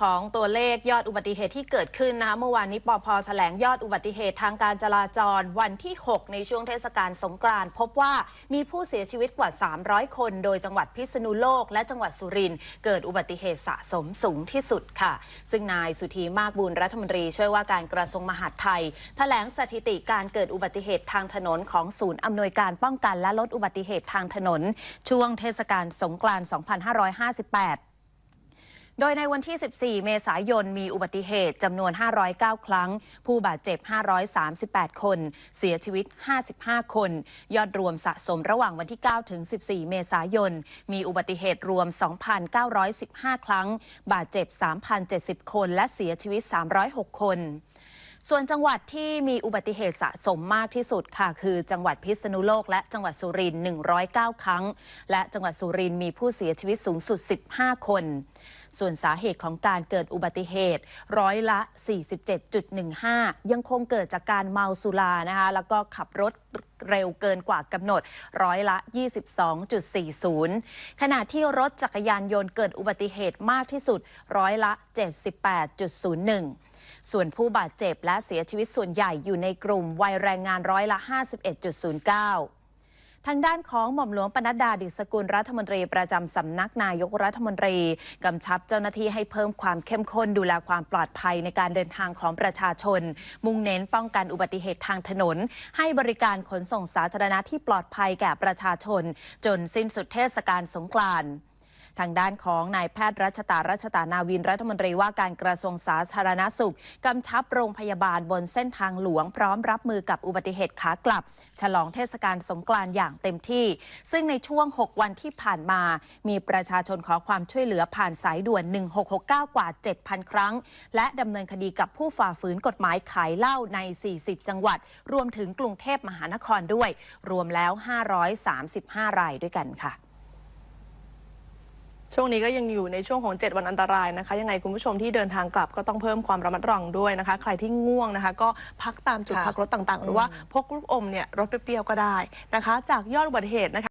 ของตัวเลขยอดอุบัติเหตุที่เกิดขึ้นนะคะเมื่อวานนี้ปอพแถลงยอดอุบัติเหตุทางการจราจรวันที่ 6 ในช่วงเทศกาลสงกรานต์พบว่ามีผู้เสียชีวิตกว่า 300 คน โดยจังหวัดพิษณุโลกและจังหวัดสุรินทร์เกิดอุบัติเหตุสะสมสูงที่สุดค่ะ ซึ่งนายสุธีมากบุญรัฐมนตรีช่วยว่าการกระทรวงมหาดไทย แถลงสถิติการเกิดอุบัติเหตุทางถนนของศูนย์อำนวยการป้องกันและลดอุบัติเหตุทางถนน ช่วงเทศกาลสงกรานต์2558 โดยในวันที่ 14 เมษายน มีอุบัติเหตุจำนวน 509 ครั้ง ผู้บาดเจ็บ 538 คน เสียชีวิต 55 คน ยอดรวมสะสมระหว่างวันที่ 9 ถึง 14 เมษายน มีอุบัติเหตุรวม 2,915 ครั้ง บาดเจ็บ 3,070 คน และเสียชีวิต 306 คนส่วนจังหวัดที่มีอุบัติเหตุสะสมมากที่สุดค่ะ คือจังหวัดพิษณุโลกและจังหวัดสุรินทร์109 ครั้ง และจังหวัดสุรินทร์มีผู้เสียชีวิตสูงสุด 15 คน ส่วนสาเหตุของการเกิดอุบัติเหตุร้อยละ 47.15 ยังคงเกิดจากการเมาสุรานะคะแล้วก็ขับรถเร็วเกินกว่ากำหนดร้อยละ 22.40 ขณะที่รถจักรยานยนต์เกิดอุบัติเหตุมากที่สุดร้อยละ 78.01ส่วนผู้บาดเจ็บและเสียชีวิตส่วนใหญ่อยู่ในกลุ่มวัยแรงงานร้อยละ 51.09 ทางด้านของหม่อมหลวงปนัดดาดิษกุลรัฐมนตรีประจำสำนักนายกรัฐมนตรีกำชับเจ้าหน้าที่ให้เพิ่มความเข้มข้นดูแลความปลอดภัยในการเดินทางของประชาชน มุ่งเน้นป้องกันอุบัติเหตุทางถนน ให้บริการขนส่งสาธารณะที่ปลอดภัยแก่ประชาชน จนสิ้นสุดเทศกาลสงกรานต์ ทางด้านของนายแพทย์รัชตารัชตานาวินรัฐมนตรีว่าการกระทรวงสาธารณสุขกำชับโรงพยาบาลบนเส้นทางหลวงพร้อมรับมือกับอุบัติเหตุขากลับ ฉลองเทศกาลสงกรานต์อย่างเต็มที่ ซึ่งในช่วง 6 วันที่ผ่านมา มีประชาชนขอความช่วยเหลือผ่านสายด่วน 1669 กว่า 7,000 ครั้ง และดำเนินคดีกับผู้ฝ่าฝืนกฎหมายขายเหล้าใน 40 จังหวัด รวมถึงกรุงเทพมหานครด้วย รวมแล้ว 535 รายด้วยกันค่ะ ช่วงนี้ก็ยังอยู่ในช่วงของ 7 วันอันตรายนะคะ ยังไงคุณผู้ชมที่เดินทางกลับก็ต้องเพิ่มความระมัดระวังด้วยนะคะ ใครที่ง่วงนะคะ ก็พักตามจุดค่ะ พักรถต่างๆ หรือว่าพกลูกอมเนี่ยรถเปรี้ยวๆก็ได้นะคะ จากยอดอุบัติเหตุนะคะ